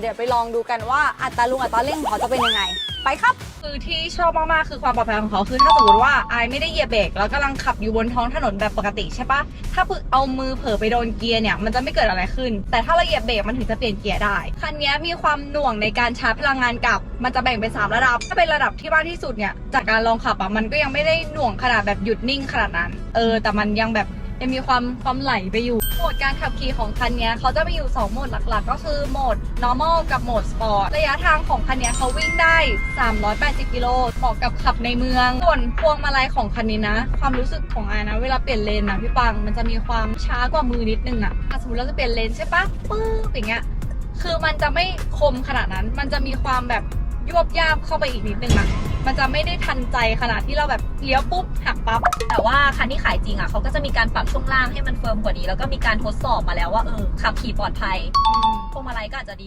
เดี๋ยวไปลองดูกันว่าอัตราลุงอัตราเร่งของเขาจะเป็นยังไง ไปครับ คือที่ชอบมากๆคือความปลอดภัยของเขาคือถ้าสมมติว่าไอไม่ได้เหยียบเบรกแล้วกำลังขับอยู่บนท้องถนนแบบปกติใช่ปะถ้าเอามือเผลอไปโดนเกียร์เนี่ยมันจะไม่เกิดอะไรขึ้น แต่ถ้าเราเหยียบเบรกมันถึงจะเปลี่ยนเกียร์ได้คันนี้มีความหน่วงในการชาร์จพลังงานกลับ มันจะแบ่งเป็นสามระดับ ถ้าเป็นระดับที่มากที่สุดเนี่ยจากการลองขับอะมันก็ยังไม่ได้หน่วงขนาดแบบหยุดนิ่งขนาดนั้น เออ แต่มันยังแบบยังมีความความไหลไปอยู่ มดการขับขี่ของคันนี้เขาจะมีอยู่ 2 โหมดหลักๆ ก็คือโหมด normal กับโหมด sport ระยะทางของคันนี้เขาวิ่งได้ 380 กิโลเหมาะกับขับในเมือง ส่วนพวงมาลัยของคันนี้นะ ความรู้สึกของอานะ เวลาเปลี่ยนเลนนะพี่ปัง มันจะมีความช้ากว่ามือนิดนึงอะ่ะสมมติเราจะเปลี่ยนเลนใช่ปะปื๊บอย่างเงี้ย คือมันจะไม่คมขนาดนั้น มันจะมีความแบบ ยวบยาบเข้าไปอีกนิดนึงอะมันจะไม่ได้ทันใจขนาดที่เราแบบเลี้ยวปุ๊บหักปั๊บ แต่ว่าคันที่ขายจริงอะเขาก็จะมีการปรับช่วงล่างให้มันเฟิร์มกว่านี้ แล้วก็มีการทดสอบมาแล้วว่าเออขับขี่ปลอดภัยพวงมาลัยก็อาจจะดี